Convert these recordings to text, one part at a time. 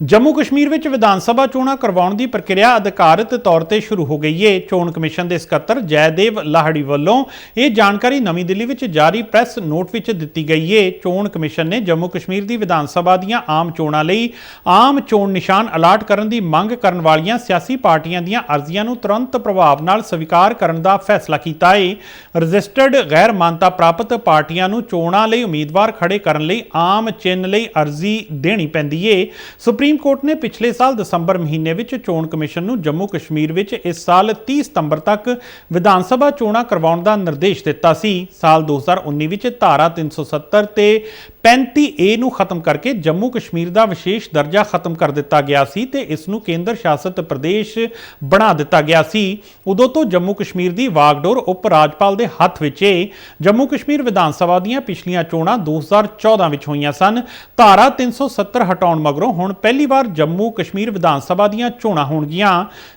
ਜੰਮੂ ਕਸ਼ਮੀਰ ਵਿੱਚ ਵਿਧਾਨ ਸਭਾ ਚੋਣਾਂ ਕਰਵਾਉਣ ਦੀ ਪ੍ਰਕਿਰਿਆ ਅਧਿਕਾਰਤ ਤੌਰ ਤੇ ਸ਼ੁਰੂ ਹੋ ਗਈ ਹੈ ਚੋਣ ਕਮਿਸ਼ਨ ਦੇ ਸਕੱਤਰ ਜੈਦੇਵ ਲਾਹੜੀ ਵੱਲੋਂ ਇਹ ਜਾਣਕਾਰੀ ਨਵੀਂ ਦਿੱਲੀ ਵਿੱਚ ਜਾਰੀ ਪ੍ਰੈਸ ਨੋਟ ਵਿੱਚ ਦਿੱਤੀ ਗਈ ਹੈ ਚੋਣ ਕਮਿਸ਼ਨ ਨੇ ਜੰਮੂ ਕਸ਼ਮੀਰ ਦੀ ਵਿਧਾਨ ਸਭਾ ਦੀਆਂ ਆਮ ਚੋਣਾਂ ਲਈ ਆਮ ਚੋਣ ਨਿਸ਼ਾਨ ਅਲਾਟ ਕਰਨ ਦੀ ਮੰਗ ਕਰਨ ਵਾਲੀਆਂ ਸਿਆਸੀ ਪਾਰਟੀਆਂ ਦੀਆਂ ਅਰਜ਼ੀਆਂ ਨੂੰ ਤੁਰੰਤ ਪ੍ਰਭਾਵ ਨਾਲ ਸਵੀਕਾਰ ਕਰਨ ਦਾ ਫੈਸਲਾ ਕੀਤਾ ਹੈ ਰਜਿਸਟਰਡ ਗੈਰ ਮਾਨਤਾ ਪ੍ਰਾਪਤ ਪਾਰਟੀਆਂ ਨੂੰ ਚੋਣਾਂ ਲਈ ਉਮੀਦਵਾਰ ਖੜੇ ਕਰਨ ਲਈ ਆਮ ਚਿੰਨ੍ਹ ਲਈ ਅਰਜ਼ੀ ਦੇਣੀ ਪੈਂਦੀ ਹੈ ਸੁਪਰੀਮ ਕੋਰਟ ਨੇ ਪਿਛਲੇ ਸਾਲ ਦਸੰਬਰ ਮਹੀਨੇ ਵਿੱਚ ਚੋਣ ਕਮਿਸ਼ਨ ਨੂੰ ਜੰਮੂ ਕਸ਼ਮੀਰ ਵਿੱਚ ਇਸ ਸਾਲ 30 ਸਤੰਬਰ ਤੱਕ ਵਿਧਾਨ ਸਭਾ ਚੋਣਾਂ ਕਰਵਾਉਣ ਦਾ ਨਿਰਦੇਸ਼ ਦਿੱਤਾ ਸੀ। ਸਾਲ 2019 ਵਿੱਚ ਧਾਰਾ 370 ਤੇ 35 ਏ ਨੂੰ ਖਤਮ ਕਰਕੇ ਜੰਮੂ ਕਸ਼ਮੀਰ ਦਾ ਵਿਸ਼ੇਸ਼ ਦਰਜਾ ਖਤਮ ਕਰ ਦਿੱਤਾ ਗਿਆ ਸੀ ਤੇ ਇਸ ਨੂੰ ਕੇਂਦਰ ਸ਼ਾਸਿਤ ਪ੍ਰਦੇਸ਼ ਬਣਾ ਦਿੱਤਾ ਗਿਆ ਸੀ। ਉਦੋਂ ਤੋਂ ਜੰਮੂ ਕਸ਼ਮੀਰ ਦੀ ਵਾਗਡੋਰ ਉਪ ਰਾਜਪਾਲ ਦੇ ਹੱਥ ਵਿੱਚ ਏ। ਜੰਮੂ ਕਸ਼ਮੀਰ ਵਿਧਾਨ ਸਭਾ ਦੀਆਂ ਪਿਛਲੀਆਂ ਚੋਣਾਂ 2014 ਵਿੱਚ ਹੋਈਆਂ ਸਨ। ਧਾਰਾ 370 ਹਟਾਉਣ ਮਗਰੋਂ ਹੁਣ ਪਹਿਲੀ ਵਾਰ ਜੰਮੂ ਕਸ਼ਮੀਰ ਵਿਧਾਨ ਸਭਾ ਦੀਆਂ ਚੋਣਾਂ ਹੋਣਗੀਆਂ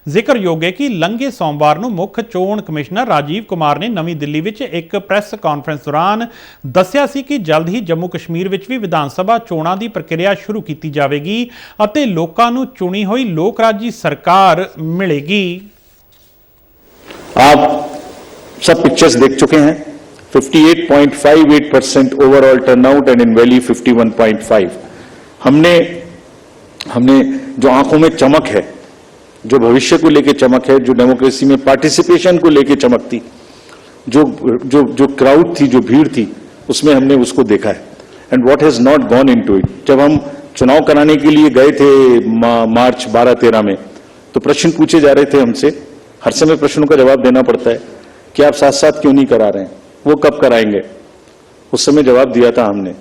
ਜ਼ਿਕਰਯੋਗ ਹੈ ਕਿ ਲੰਘੇ ਸੋਮਵਾਰ ਨੂੰ ਮੁੱਖ ਚੋਣ ਕਮਿਸ਼ਨਰ ਰਾਜੀਵ ਕੁਮਾਰ ਨੇ ਨਵੀਂ ਦਿੱਲੀ ਵਿੱਚ ਇੱਕ ਪ੍ਰੈਸ ਕਾਨਫਰੰਸ ਦੌਰਾਨ ਦੱਸਿਆ ਸੀ ਕਿ ਜਲਦ ਹੀ ਜੰਮੂ ਕਸ਼ਮੀਰ ਵਿੱਚ ਵੀ ਵਿਧਾਨ ਸਭਾ ਚੋਣਾਂ ਦੀ ਪ੍ਰਕਿਰਿਆ ਸ਼ੁਰੂ ਕੀਤੀ ਜਾਵੇਗੀ ਅਤੇ ਲੋਕਾਂ ਨੂੰ ਚੁਣੀ ਹੋਈ ਲੋਕ ਰਾਜੀ ਸਰਕਾਰ ਮਿਲੇਗੀ आप सब पिक्चर्स देख चुके हैं 58.58 percent overall turnout and in valley 51.5 हमने हमने जो आँखों में चमक है जो भविष्य को लेकर चमक है जो डेमोक्रेसी में पार्टिसिपेशन को लेकर चमक थी जो जो जो क्राउड थी जो भीड़ थी उसमें हमने उसको देखा है। And what has not gone into it जब हम चुनाव कराने के लिए गए थे मा, मार्च 12-13 में तो प्रश्न पूछे जा रहे थे हमसे। हर समय प्रश्नों का जवाब देना पड़ता है कि आप साथ साथ क्यों नहीं करा रहे हैं? वो कब कराएँगे? उस समय जवाब दिया था हमने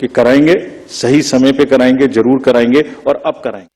कि कराएँगे सही समय पे कराएंगे जरूर कराएंगे और अब कराएंगे